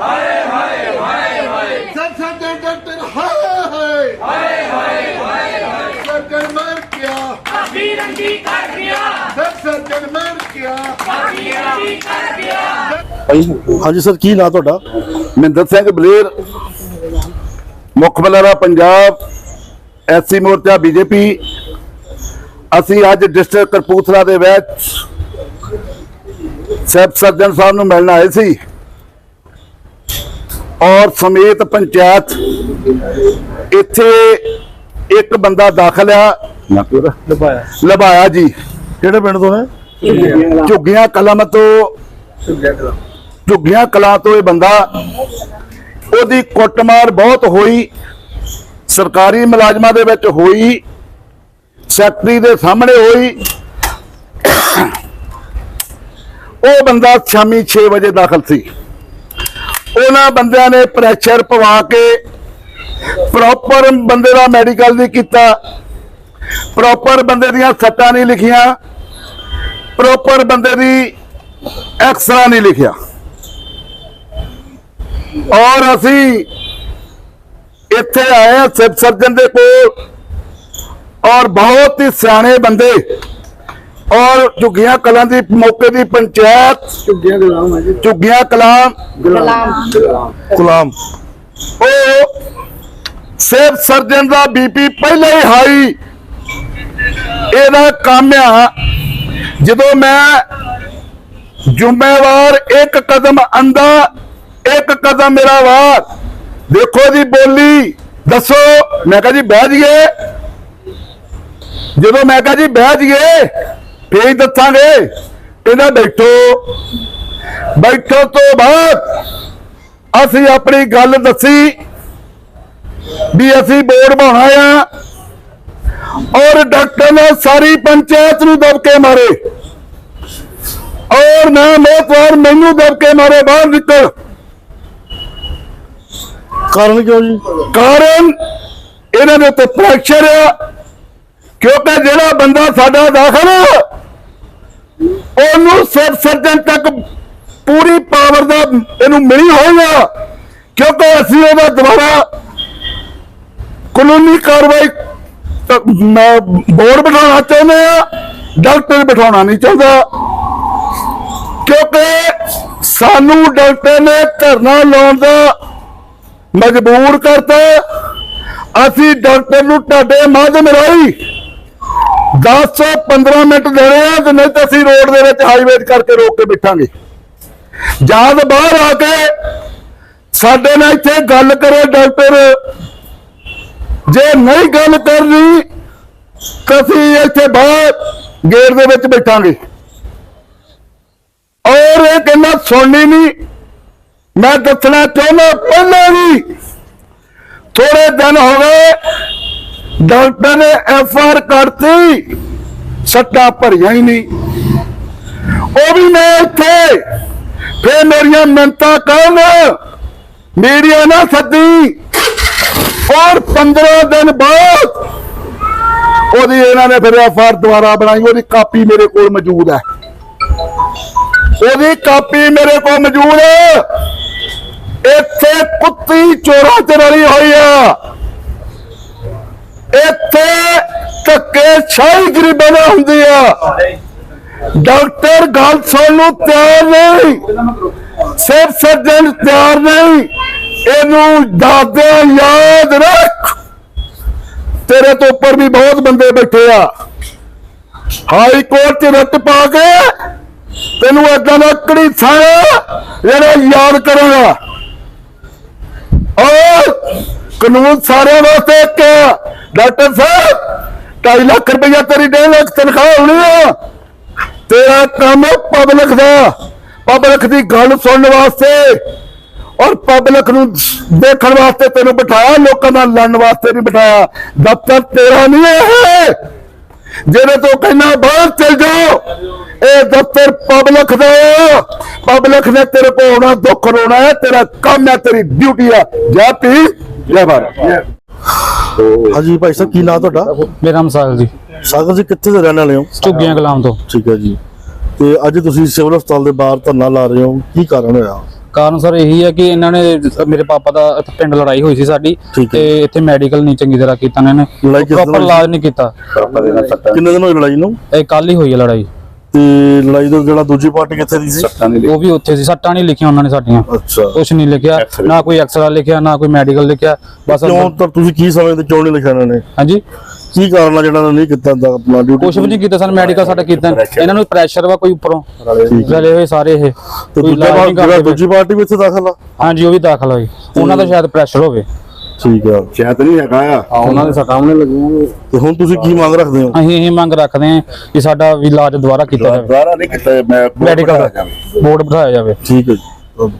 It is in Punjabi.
ਹਾਏ ਹਾਏ ਹਾਏ ਹਾਏ। ਸਰਜਨ ਡਾਕਟਰ ਹਾਏ ਹਾਏ। ਹਾਏ ਹਾਏ ਸਰਜਨ ਮਰ ਗਿਆ। ਕਾਫੀ ਰੰਗੀ ਕਰ ਗਿਆ। ਸਰਜਨ ਮਰ ਗਿਆ। ਕਾਫੀ ਰੰਗੀ ਕਰ ਗਿਆ। ਹਾਂਜੀ ਸਰ ਕੀ ਨਾਂ ਤੁਹਾਡਾ? ਮਹਿੰਦਰ ਸਿੰਘ ਬਲੇਰ ਮੁੱਖ ਬਲਾਰਾ ਪੰਜਾਬ ਐਸਸੀ ਮੋਰਚਾ ਬੀਜੇਪੀ ਅਸੀਂ ਅੱਜ ਡਿਸਟ੍ਰਿਕਟ ਕਰਪੂਥਲਾ ਦੇ ਵਿੱਚ ਸੈਬ ਸਰਜਨ ਸਾਹਿਬ ਨੂੰ ਮਿਲਣ ਆਏ ਸੀ। ਔਰ ਸਮੇਤ ਪੰਚਾਇਤ ਇੱਥੇ ਇੱਕ ਬੰਦਾ ਦਾਖਲ ਆ। ਲਬਾਇਆ। ਜੀ। ਕਿਹੜੇ ਪਿੰਡ ਤੋਂ ਨੇ ਝੁੱਗੀਆਂ। ਕਲਮ ਤੋਂ। ਝੁੱਗੀਆਂ ਕਲਾਂ ਤੋਂ ਇਹ ਬੰਦਾ। ਉਹਦੀ ਕੁੱਟਮਾਰ ਬਹੁਤ ਹੋਈ। ਸਰਕਾਰੀ ਮੁਲਾਜ਼ਮਾਂ ਦੇ ਵਿੱਚ ਹੋਈ। ਸੈਕਟਰੀ ਦੇ ਸਾਹਮਣੇ ਹੋਈ। ਉਹ ਬੰਦਾ ਸ਼ਾਮੀ 6 ਵਜੇ ਦਾਖਲ ਸੀ। ਉਹਨਾਂ ਬੰਦਿਆਂ ਨੇ ਪ੍ਰੈਸ਼ਰ ਪਵਾ ਕੇ ਪ੍ਰੋਪਰ ਬੰਦੇ ਦਾ ਮੈਡੀਕਲ ਨਹੀਂ ਕੀਤਾ। ਪ੍ਰੋਪਰ ਬੰਦੇ ਦੀਆਂ ਸੱਟਾਂ ਨਹੀਂ ਲਿਖੀਆਂ। ਪ੍ਰੋਪਰ ਬੰਦੇ ਦੀ ਐਕਸਰਾ ਨਹੀਂ ਲਿਖਿਆ। ਔਰ ਅਸੀਂ ਇੱਥੇ ਆਏ ਹਾਂ ਸਿਵ ਸਰਜਨ ਦੇ ਕੋਲ। ਔਰ ਬਹੁਤ ਹੀ ਸਿਆਣੇ ਬੰਦੇ ਔਰ ਝੁੱਗੀਆਂ ਕਲਾਂ ਦੀ ਮੌਕੇ ਦੀ ਪੰਚਾਇਤ ਝੁੱਗੀਆਂ ਕਲਾਂ ਗੁਲਾਮ। ਉਹ ਸਿਵ ਸਰਜਨ ਦਾ ਬੀਪੀ ਪਹਿਲਾਂ ਹੀ ਹਾਈ। ਇਹਦਾ ਕੰਮ ਆ। ਜਦੋਂ ਮੈਂ ਜ਼ਿੰਮੇਵਾਰ ਇੱਕ ਕਦਮ ਅੰਦਾ ਇੱਕ ਕਦਮ ਮੇਰਾ ਵਾਰ ਦੇਖੋ ਜੀ ਬੋਲੀ ਦੱਸੋ। ਮੈਂ ਕਹਾਂ ਜੀ ਬਹਿ ਜੀਏ ਜਦੋਂ ਮੈਂ ਕਹਾਂ ਜੀ ਬਹਿ ਜੀਏ ਫੇਰ ਦੱਸਾਂਗੇ ਕਹਿੰਦਾ ਬੈਠੋ। ਬੈਠੋ ਤੋਂ ਬਾਅਦ ਅਸੀਂ ਆਪਣੀ ਗੱਲ ਦੱਸੀ ਵੀ ਅਸੀਂ ਬੋਰਡ ਬਣਾਇਆ ਆ ਔਰ ਡਾਕਟਰ ਨੇ ਸਾਰੀ ਪੰਚਾਇਤ ਨੂੰ ਦਬਕੇ ਮਾਰੇ। ਔਰ ਨਾ ਮੋਤਵਾਰ ਮੈਨੂੰ ਦਬਕੇ ਮਾਰੇ ਬਾਹਰ ਨਿਕਲ। ਕਾਰਨ ਕਿਉਂ ਜੀ? ਕਾਰਨ ਇਹਨਾਂ ਦੇ ਉੱਤੇ ਪ੍ਰੈਸ਼ਰ ਆ। ਕਿਉਂਕਿ ਜਿਹੜਾ ਬੰਦਾ ਸਾਡਾ ਦਾਖਲ ਉਹਨੂੰ ਸਿਰ ਸਰਜਨ ਤੱਕ ਪੂਰੀ ਪਾਵਰ ਦਾ ਇਹਨੂੰ ਮਿਲੀ ਹੋਈ ਕਿਉਂਕਿ ਅਸੀਂ ਉਹਦਾ ਦੁਬਾਰਾ ਕਾਨੂੰਨੀ ਕਾਰਵਾਈ ਬੋਰਡ ਬਿਠਾਉਣਾ ਚਾਹੁੰਦੇ ਆ, ਡਾਕਟਰ ਬਿਠਾਉਣਾ ਨਹੀਂ ਚਾਹੁੰਦਾ। ਕਿਉਂਕਿ ਸਾਨੂੰ ਡਾਕਟਰ ਨੇ ਧਰਨਾ ਲਾਉਣ ਦਾ ਮਜਬੂਰ ਕਰਤਾ। ਅਸੀਂ ਡਾਕਟਰ ਨੂੰ ਤੁਹਾਡੇ ਮਾਧਿਅਮ ਰਾਹੀਂ 10 ਤੋਂ 15 ਮਿੰਟ ਦੇਣੇ ਆ ਤੇ ਨਹੀਂ ਤਾਂ ਅਸੀਂ ਰੋਡ ਦੇ ਵਿੱਚ ਹਾਈਵੇ ਕਰਕੇ ਰੋਕ ਕੇ ਬਿਠਾਂਗੇ। ਜਦ ਬਾਹਰ ਆ ਕੇ ਸਾਡੇ ਨਾਲ ਇੱਥੇ ਗੱਲ ਕਰੇ ਡਾਕਟਰ। ਜੇ ਨਹੀਂ ਗੱਲ ਕਰਨੀ, ਤਾਂ ਅਸੀਂ ਇੱਥੇ ਬਾਹਰ ਗੇਟ ਦੇ ਵਿੱਚ ਬੈਠਾਂਗੇ। ਔਰ ਇਹ ਕਹਿੰਦਾ, ਸੁਣਨੀ ਨਹੀਂ। ਮੈਂ ਦੱਸਣਾ ਚਾਹੁੰਦਾ, ਪਹਿਲਾਂ ਵੀ ਥੋੜੇ ਦਿਨ ਹੋ ਗਏ ਡਾਕਟਰ ਨੇ ਐਫ ਆਰ ਕਰਤੀ ਸੱਟਾਂ ਭਰੀਆਂ ਹੀ ਨਹੀਂ। ਉਹ ਵੀ ਮੈਂ ਇੱਥੇ। ਫੇਰ ਮੇਰੀਆਂ ਮਿੰਤਾਂ ਕਰਨ। ਮੀਡੀਆ ਨਾ ਸੱਦੀ। ਔਰ 15 ਦਿਨ ਬਾਅਦ ਉਹਦੀ ਇਹਨਾਂ ਨੇ ਫਿਰ ਐਫ ਆਰ ਦੁਬਾਰਾ ਬਣਾਈ। ਉਹਦੀ ਕਾਪੀ ਮੇਰੇ ਕੋਲ ਮੌਜੂਦ ਹੈ। ਉਹਦੀ ਕਾਪੀ ਮੇਰੇ ਕੋਲ ਮੌਜੂਦ ਹੈ। ਇੱਥੇ ਕੁੱਤੀ ਚੋਰਾਂ ਤੇ ਰਲੀ ਹੋਈ ਆ ਇੱਥੇ ਧੱਕੇ ਸ਼ਾਹੀ ਗਰੀਬਾਂ ਨਾਲ ਹੁੰਦੀ ਆ। ਡਾਕਟਰ ਗੱਲ ਸੁਣਨ ਨੂੰ ਤਿਆਰ ਨਹੀਂ। ਸਿਰਫ ਸਰਜਨ ਤਿਆਰ ਨਹੀਂ। ਇਹਨੂੰ ਦਾਦੇ ਯਾਦ ਰੱਖ। ਤੇਰੇ ਤੋਂ ਉੱਪਰ ਵੀ ਬਹੁਤ ਬੰਦੇ ਬੈਠੇ ਆ। ਹਾਈ ਕੋਰਟ 'ਚ ਰੱਟ ਪਾ ਕੇ ਤੈਨੂੰ ਏਦਾਂ ਦਾ ਕੜੀ ਸਾਇਆ ਜਿਹੜਾ ਯਾਦ ਕਰਾਂਗਾ। ਔਰ ਕਾਨੂੰਨ ਸਾਰਿਆਂ ਵਾਸਤੇ ਇੱਕ ਹੈ। ਡਾਕਟਰ ਸਾਹਿਬ 2.5 ਲੱਖ ਰੁਪਇਆ ਤੇਰੀ 1.5 ਲੱਖ ਤਨਖਾਹ ਹੋਣੀ ਆ। ਤੇਰਾ ਕੰਮ ਪਬਲਿਕ ਦਾ। ਪਬਲਿਕ ਦੀ ਗੱਲ ਸੁਣਨ ਵਾਸਤੇ। ਔਰ ਪਬਲਿਕ ਨੂੰ ਦੇਖਣ ਵਾਸਤੇ ਤੈਨੂੰ ਬਿਠਾਇਆ, ਲੋਕਾਂ ਨਾਲ ਲੜਨ ਵਾਸਤੇ ਨਹੀਂ ਬਿਠਾਇਆ। ਦਫ਼ਤਰ ਤੇਰਾ ਨਹੀਂ ਹੈ। ਇਹ। ਜਿਹਦੇ ਤੋਂ ਕਹਿੰਦਾ ਬਾਹਰ ਚਲ ਜਾਓ। ਇਹ ਦਫ਼ਤਰ ਪਬਲਿਕ ਦਾ ਪਬਲਿਕ ਨੇ ਤੇਰੇ ਕੋਲ ਆਉਣਾ, ਦੁੱਖ ਰੋਣਾ ਹੈ, ਤੇਰਾ ਕੰਮ ਹੈ, ਤੇਰੀ ਡਿਊਟੀ ਹੈ ਜੈ ਪੀ ਜੈ ਭਾਰਤ। ਹਾਂਜੀ ਭਾਈ ਸਾਹਿਬ ਕੀ ਨਾਂ ਤੁਹਾਡਾ? ਮੇਰਾ ਨਾਮ ਸਾਗਰ ਜੀ। ਸਾਗਰ ਜੀ ਕਿੱਥੇ ਦੇ ਰਹਿਣ ਵਾਲੇ ਹੋ? ਝੁੱਗੀਆਂ ਕਲਾਮ ਤੋਂ। ਠੀਕ ਹੈ ਜੀ। ਤੇ ਅੱਜ ਤੁਸੀਂ ਸਿਵਲ ਹਸਪਤਾਲ ਦੇ ਬਾਹਰ ਧਰਨਾ ਲਾ ਰਹੇ ਹੋ। ਕੀ ਕਾਰਨ ਹੋਇਆ? ਕਾਰਨ ਸਰ ਇਹੀ ਹੈ ਕਿ ਇਹਨਾਂ ਨੇ ਮੇਰੇ ਪਾਪਾ ਦਾ ਇੱਥੇ ਪਿੰਡ ਲੜਾਈ ਹੋਈ ਸੀ ਸਾਡੀ। ਤੇ ਇੱਥੇ ਮੈਡੀਕਲ ਨਹੀਂ ਚੰਗੀ ਤਰ੍ਹਾਂ ਕੀਤਾ ਇਹਨਾਂ ਨੇ। ਪ੍ਰੋਪਰ ਇਲਾਜ ਨਹੀਂ ਕੀਤਾ। ਕਿੰਨੇ ਦਿਨ ਹੋਏ ਲੜਾਈ ਨੂੰ? ਇਹ ਕੱਲ ਹੀ ਹੋਈ ਹੈ ਲੜਾਈ। ਤੇ ਲੜਾਈ ਦਾ ਜਿਹੜਾ ਦੂਜੀ ਪਾਰਟੀ ਕਿੱਥੇ ਦੀ ਸੀ? ਉਹ ਵੀ ਉੱਥੇ ਸੀ। ਸੱਟਾਂ ਨਹੀਂ ਲਿਖੀਆਂ ਉਹਨਾਂ ਨੇ ਸਾਡੀਆਂ। ਅੱਛਾ। ਕੁਝ ਨਹੀਂ ਲਿਖਿਆ। ਨਾ ਕੋਈ ਐਕਸਰਾ ਲਿਖਿਆ ਨਾ ਕੋਈ ਮੈਡੀਕਲ ਲਿਖਿਆ। ਬਸ ਕਿਉਂ? ਤਾਂ ਤੁਸੀਂ ਕੀ ਸਮਝਦੇ? ਕਿਉਂ ਨਹੀਂ ਲਿਖਿਆ ਇਹਨਾਂ ਨੇ? ਹਾਂਜੀ। ਕੀ ਕਾਰਨ ਆ ਜਿਹੜਾ ਇਹਨਾਂ ਨੇ ਨਹੀਂ ਕੀਤਾ ਦਾ ਆਪਣਾ ਡਿਊਟੀ ਕੁਝ ਵੀ ਨਹੀਂ ਕੀਤਾ ਸਾਨੂੰ ਮੈਡੀਕਲ ਸਾਡਾ ਕੀਤਾ। ਇਹਨਾਂ ਨੂੰ ਪ੍ਰੈਸ਼ਰ ਵਾ ਕੋਈ ਉੱਪਰੋਂ। ਰਲੇ ਹੋਏ ਸਾਰੇ ਇਹ। ਤੇ ਕੋਈ ਦੂਜਾ ਇਲਾਜ ਪਾਰਟੀ ਨਹੀਂ ਜਿਹੜਾ ਕਰਦੇ ਦੂਜੀ ਪਾਰਟੀ ਵੀ ਇੱਥੇ ਦਾਖਲ ਆ? ਹਾਂਜੀ ਉਹ ਵੀ ਦਾਖਲ ਹੋਈ। ਉਹਨਾਂ ਦਾ ਸ਼ਾਇਦ ਪ੍ਰੈਸ਼ਰ ਹੋਵੇ। ਠੀਕ ਆ। ਸ਼ਾਇਦ ਨਹੀਂ ਹੈਗਾ। ਆ ਉਹਨਾਂ ਦੇ ਸਟਾਮਨੇ ਲੱਗੀਆਂ ਤੇ ਹੁਣ ਤੁਸੀਂ ਕੀ ਮੰਗ ਰੱਖਦੇ ਹੋ? ਅਸੀਂ ਇਹ ਮੰਗ ਰੱਖਦੇ ਹਾਂ ਕਿ ਸਾਡਾ ਵੀ ਇਲਾਜ ਦੁਬਾਰਾ ਕੀਤਾ ਜਾਵੇ। ਦੁਬਾਰਾ ਨਹੀਂ ਕੀਤਾ ਮੈਂ ਮੈਡੀਕਲ ਬੋਰਡ ਬਿਠਾਇਆ ਜਾਵੇ। ਠੀਕ ਹੈ ਜੀ।